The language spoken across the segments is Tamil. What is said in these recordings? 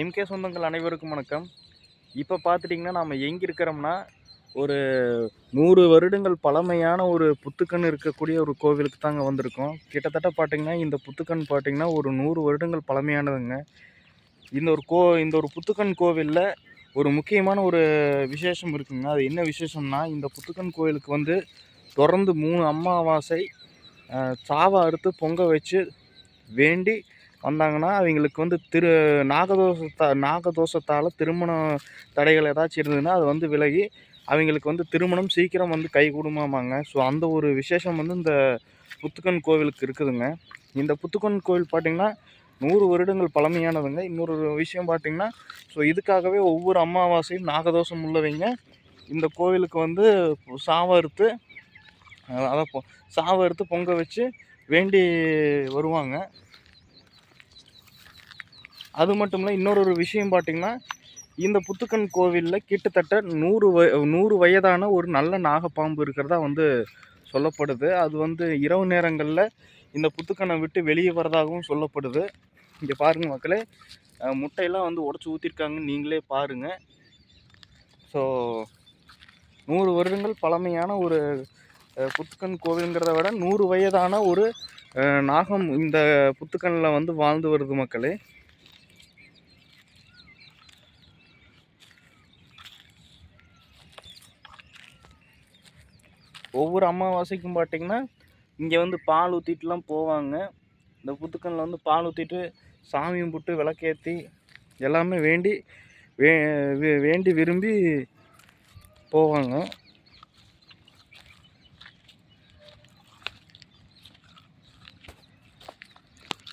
எம்கே சொந்தங்கள் அனைவருக்கும் வணக்கம். இப்போ பார்த்துட்டிங்கன்னா நாம் எங்கே இருக்கிறோம்னா ஒரு நூறு வருடங்கள் பழமையான ஒரு புத்துக்கண் இருக்கக்கூடிய ஒரு கோவிலுக்கு தாங்க வந்திருக்கோம். கிட்டத்தட்ட பார்த்தீங்கன்னா இந்த புத்துக்கண் பார்த்தீங்கன்னா ஒரு நூறு வருடங்கள் பழமையானதுங்க. இந்த ஒரு கோ இந்த ஒரு புத்துக்கண் கோவிலில் ஒரு முக்கியமான ஒரு விசேஷம் இருக்குங்க. அது என்ன விசேஷம்னா இந்த புத்துக்கண் கோவிலுக்கு வந்து தொடர்ந்து மூணு அமாவாசை சாவை அறுத்து பொங்க வச்சு வேண்டி வந்தாங்கன்னா அவங்களுக்கு வந்து திரு நாகதோஷத்தா நாகதோஷத்தால் திருமண தடைகள் ஏதாச்சும் இருந்ததுன்னா அது வந்து விலகி அவங்களுக்கு வந்து திருமணம் சீக்கிரம் வந்து கை கொடுமாமாங்க ஸோ அந்த ஒரு விசேஷம் வந்து இந்த புத்துக்கன் கோவிலுக்கு இருக்குதுங்க. இந்த புத்துக்கன் கோவில் பார்த்திங்கன்னா நூறு வருடங்கள் பழமையானதுங்க. இன்னொரு விஷயம் பார்த்திங்கன்னா ஸோ இதுக்காகவே ஒவ்வொரு அமாவாசையும் நாகதோஷம் உள்ளவங்க. இந்த கோவிலுக்கு வந்து சாவறுத்து அதான் பொ சாவை பொங்க வச்சு வேண்டி வருவாங்க. அது மட்டும் இல்லை இன்னொரு ஒரு விஷயம் பார்த்தீங்கன்னா இந்த புத்துக்கன் கோவிலில் கிட்டத்தட்ட நூறு வய நூறு வயதான ஒரு நல்ல நாகப்பாம்பு இருக்கிறதா வந்து சொல்லப்படுது. அது வந்து இரவு நேரங்களில் இந்த புத்துக்கனை விட்டு வெளியே வரதாகவும் சொல்லப்படுது. இங்கே பாருங்கள் மக்களே முட்டையெல்லாம் வந்து உடச்சி ஊற்றிருக்காங்கன்னு நீங்களே பாருங்கள் ஸோ நூறு வருடங்கள் பழமையான ஒரு புத்துக்கன் கோவிலுங்கிறத விட நூறு வயதான ஒரு நாகம் இந்த புத்துக்கனில் வந்து வாழ்ந்து வருது மக்களே. ஒவ்வொரு அமாவாசைக்கும் பார்த்தீங்கன்னா இங்கே வந்து பால் ஊற்றிட்டுலாம் போவாங்க. இந்த புத்துக்கனில் வந்து பால் ஊற்றிட்டு சாமி கும்பிட்டு விளக்கேற்றி எல்லாமே வேண்டி வே வே- வேண்டி விரும்பி போவாங்க.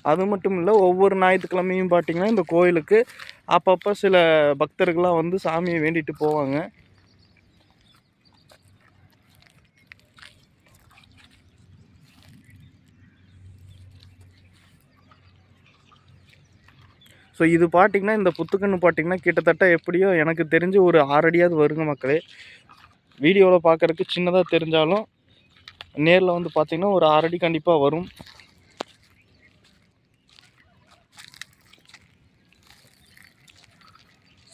அது மட்டும் இல்லை ஒவ்வொரு ஞாயிற்றுக்கிழமையும் பார்த்தீங்கன்னா இந்த கோயிலுக்கு அப்பப்போ சில பக்தர்கள்லாம் வந்து சாமியை வேண்டிட்டு போவாங்க. ஸோ இது பார்த்தீங்கன்னா இந்த புத்துக்கன்று பார்த்தீங்கன்னா கிட்டத்தட்ட எப்படியோ எனக்கு தெரிஞ்சு ஒரு ஆறடியாவது வருங்க மக்களே. வீடியோவில் பார்க்குறதுக்கு சின்னதாக தெரிஞ்சாலும் நேரில் வந்து பார்த்திங்கன்னா ஒரு ஆறடி கண்டிப்பாக வரும்.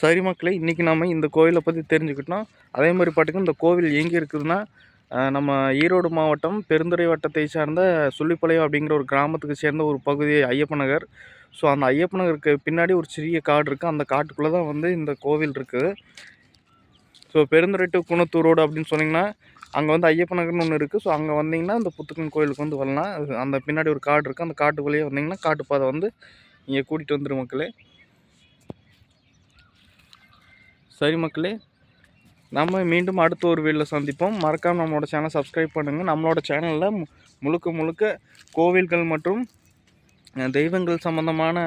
சரி மக்களே இன்றைக்கி நம்ம இந்த கோவிலை பற்றி தெரிஞ்சுக்கிட்டோம். அதே மாதிரி பார்த்திங்கன்னா இந்த கோவில் எங்கே இருக்குதுன்னா நம்ம ஈரோடு மாவட்டம் பெருந்துறை வட்டத்தை சார்ந்த சுள்ளிப்பாளையம் அப்படிங்கிற ஒரு கிராமத்துக்கு சேர்ந்த ஒரு பகுதி ஐயப்ப நகர். ஸோ அந்த ஐயப்பனுக்கு பின்னாடி ஒரு சிறிய காடு இருக்குது அந்த காட்டுக்குள்ளே தான் வந்து இந்த கோவில் இருக்குது so Perundurai to Gunathur road அப்படின்னு சொன்னிங்கன்னா அங்கே வந்து ஐயப்பனகர்னு ஒன்று இருக்குது ஸோ அங்கே வந்தீங்கன்னா இந்த புத்துக்கன் கோயிலுக்கு வந்து வரலாம். அது அந்த பின்னாடி ஒரு காடு இருக்குது அந்த காட்டுக்குள்ளேயே வந்தீங்கன்னா காட்டுப்பாதை வந்து இங்கே கூட்டிகிட்டு வந்துடும் மக்களே. சரி மக்களே நம்ம மீண்டும் அடுத்த ஒரு வீடியோவில் சந்திப்போம். மறக்காமல் நம்மளோட சேனல் சப்ஸ்கிரைப் பண்ணுங்கள் நம்மளோட சேனலில் முழுக்க முழுக்க கோவில்கள் மற்றும் தெய்வங்கள் சம்மந்தமான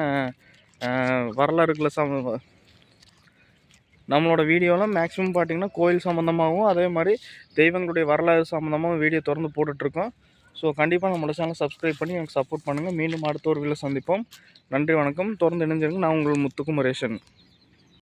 வரலாறுகளை சம நம்மளோட வீடியோவில் மேக்ஸிமம் பார்த்தீங்கன்னா கோயில் சம்மந்தமாகவும் அதே மாதிரி தெய்வங்களுடைய வரலாறு சம்மந்தமாகவும் வீடியோ தொடர்ந்து போட்டுட்ருக்கோம். ஸோ கண்டிப்பாக நம்மளோட சேனல் சப்ஸ்கிரைப் பண்ணி எனக்கு சப்போர்ட் பண்ணுங்கள் மீண்டும் அடுத்த ஒரு வீடியோ சந்திப்போம். நன்றி வணக்கம். தொடர்ந்து இணைஞ்சிருங்க. நான் உங்கள் முத்துக்குமரேஷன்